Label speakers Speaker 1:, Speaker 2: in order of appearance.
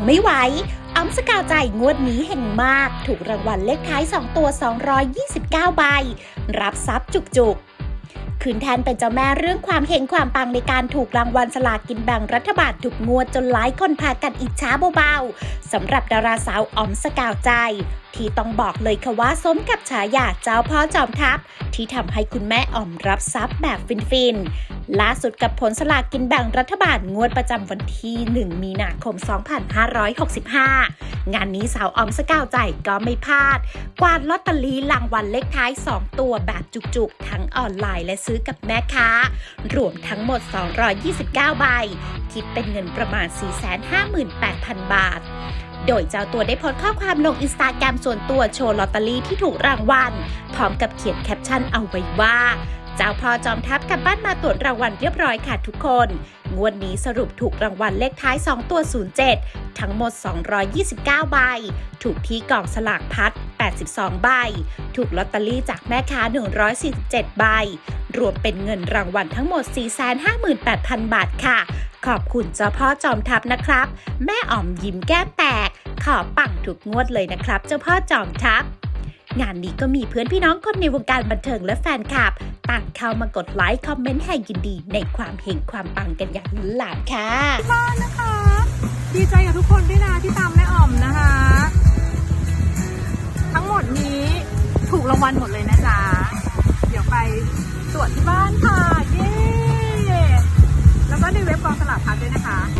Speaker 1: ังไม่ไหวออมสกาวใจงวดนี้เห็นมาก ถูกรางวัลเลขท้าย 2 ตัว 229 ใบ รับทรัพย์จุกๆ คืนแทนเป็นเจ้าแม่เรื่องความเฮงความปังในการถูกรางวัลสลากกินแบ่งรัฐบาลถูกงวดจนหลายคนพากันอิจฉาเบาๆสำหรับดาราสาวออมสกาวใจที่ต้องบอกเลยค่ะว่าสมกับฉายาเจ้าพ่อจอมทัพ ที่ทำให้คุณแม่อ๋อมรับทรัพย์แบบฟินๆ ล่าสุดกับผลสลากกินแบ่งรัฐบาลงวดประจำวันที่ 1 มีนาคม 2565 งานนี้สาวออมสกาวใจก็ไม่พลาด กวาดลอตเตอรี่รางวัลเลขท้าย 2 ตัวแบบจุกๆ ทั้งออนไลน์และซื้อกับแม่ค้า รวมทั้งหมด 229 ใบคิดเป็นเงินประมาณ 458,000 บาท โดยเจ้าตัวได้โพสต์ข้อความลงอินสตาแกรมส่วนตัวโชว์ลอตเตอรี่ที่ถูกรางวัล พร้อมกับเขียนแคปชั่นเอาไว้ว่าเจ้าพ่อจอมทัพกลับบ้านมาตรวจรางวัลเรียบร้อยค่ะทุกคน งวดนี้สรุปถูกรางวัลเลขท้าย 2 ตัว 07 ทั้งหมด 229 ใบ ถูกที่กล่องสลากพัด 82 ใบ ถูกลอตเตอรี่จากแม่ค้า 147 ใบ รวมเป็นเงินรางวัลทั้งหมด 458,000 บาทค่ะ ขอบคุณเจ้าพ่อจอมทัพนะครับ แม่อ๋อมยิ้มแก้มแตก ขอปังถูกงวดเลยนะครับ เจ้าพ่อจอมทัพงานนี้ก็มีเพื่อนพี่น้องคนในวงการบันเทิงและแฟนคลับ ต่างเข้ามากดไลค์คอมเมนต์ให้ยินดี ในความเฮงความปังกันอย่างล้นหลามค่ะ
Speaker 2: นะคะ ดีใจกับทุกคนด้วยนะที่ตามแม่อ่อมนะคะ ทั้งหมดนี้ถูกรางวัลหมดเลยนะจ๊ะเดี๋ยวไปตรวจที่บ้านค่ะ ก็ในเว็บกองสลับพัดด้วยนะคะ